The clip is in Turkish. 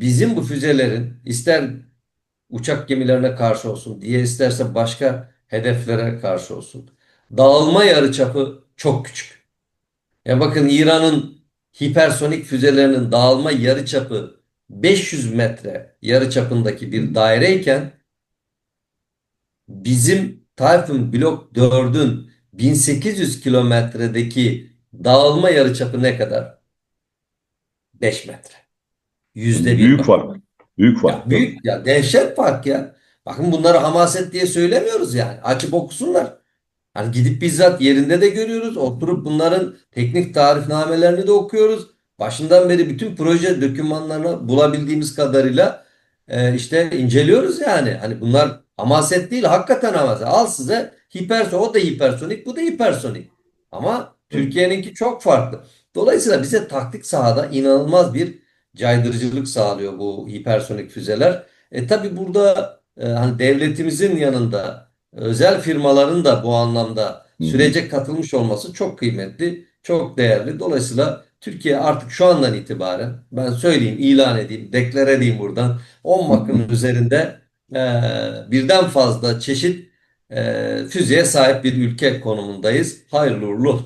bizim bu füzelerin ister uçak gemilerine karşı olsun diye isterse başka hedeflere karşı olsun. Dağılma yarıçapı çok küçük. Ya bakın İran'ın hipersonik füzelerinin dağılma yarıçapı 500 metre yarıçapındaki bir daireyken bizim Tayfun Blok 4'ün 1800 kilometredeki dağılma yarıçapı ne kadar? 5 metre. Yüzde bir Büyük fark. fark. Büyük Ya fark. büyük ya dehşet fark ya. Bakın bunları hamaset diye söylemiyoruz yani. Açıp okusunlar. Hani gidip bizzat yerinde de görüyoruz. Oturup bunların teknik tarifnamelerini de okuyoruz. Başından beri bütün proje dokümanlarını bulabildiğimiz kadarıyla e, işte inceliyoruz yani. Hani bunlar hamaset değil, hakikaten hamaset. Al size hipersonik, o da hipersonik, bu da hipersonik. Ama Türkiye'ninki çok farklı. Dolayısıyla bize taktik sahada inanılmaz bir caydırıcılık sağlıyor bu hipersonik füzeler. E tabii burada e, hani devletimizin yanında özel firmaların da bu anlamda sürece katılmış olması çok kıymetli, çok değerli. Dolayısıyla Türkiye artık şu andan itibaren ben söyleyeyim, ilan edeyim, deklare edeyim buradan 10 Bakım'ın üzerinde e, birden fazla çeşit e, füzeye sahip bir ülke konumundayız. Hayırlı uğurlu.